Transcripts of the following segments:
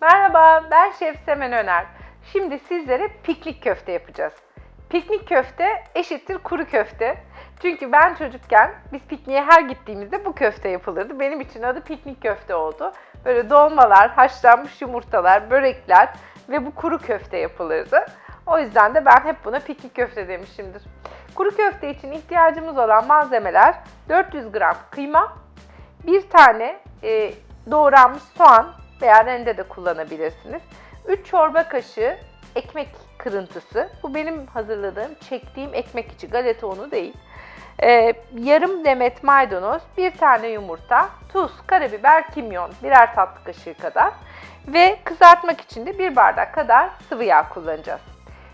Merhaba, ben Şef Semen Öner. Şimdi sizlere piknik köfte yapacağız. Piknik köfte eşittir kuru köfte. Çünkü ben çocukken biz pikniğe her gittiğimizde bu köfte yapılırdı. Benim için adı piknik köfte oldu. Böyle dolmalar, haşlanmış yumurtalar, börekler ve bu kuru köfte yapılırdı. O yüzden de ben hep buna piknik köfte demişimdir. Kuru köfte için ihtiyacımız olan malzemeler 400 gram kıyma, bir tane e, doğranmış soğan veya rende de kullanabilirsiniz. 3 çorba kaşığı ekmek kırıntısı. Bu benim hazırladığım, çektiğim ekmek içi galeta unu değil. E, yarım demet maydanoz, bir tane yumurta, tuz, karabiber, kimyon, birer tatlı kaşığı kadar ve kızartmak için de bir bardak kadar sıvı yağ kullanacağız.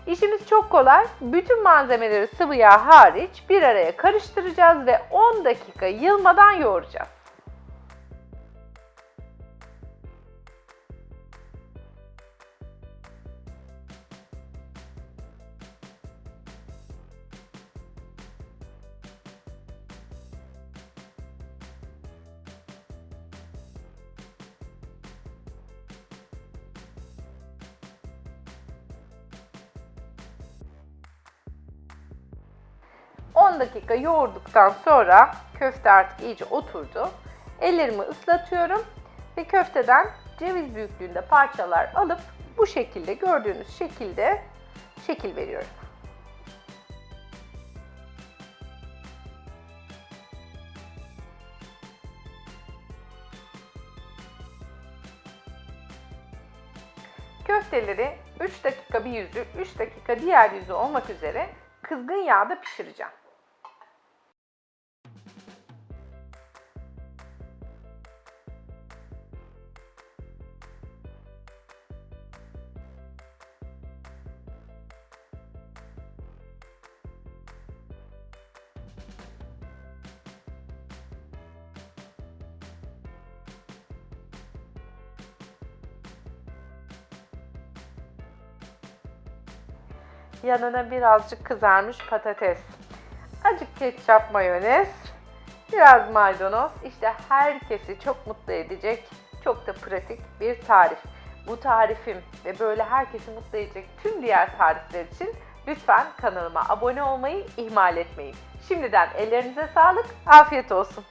İşimiz çok kolay. Bütün malzemeleri sıvı yağ hariç bir araya karıştıracağız ve 10 dakika yılmadan yoğuracağız. 10 dakika yoğurduktan sonra köfte artık iyice oturdu. Ellerimi ıslatıyorum ve köfteden ceviz büyüklüğünde parçalar alıp bu şekilde gördüğünüz şekilde şekil veriyorum. Köfteleri 3 dakika bir yüzü, 3 dakika diğer yüzü olmak üzere kızgın yağda pişireceğim. Yanına birazcık kızarmış patates. Azıcık ketçap mayonez. Biraz maydanoz. İşte herkesi çok mutlu edecek, çok da pratik bir tarif. Bu tarifim ve böyle herkesi mutlu edecek tüm diğer tarifler için lütfen kanalıma abone olmayı ihmal etmeyin. Şimdiden ellerinize sağlık, afiyet olsun.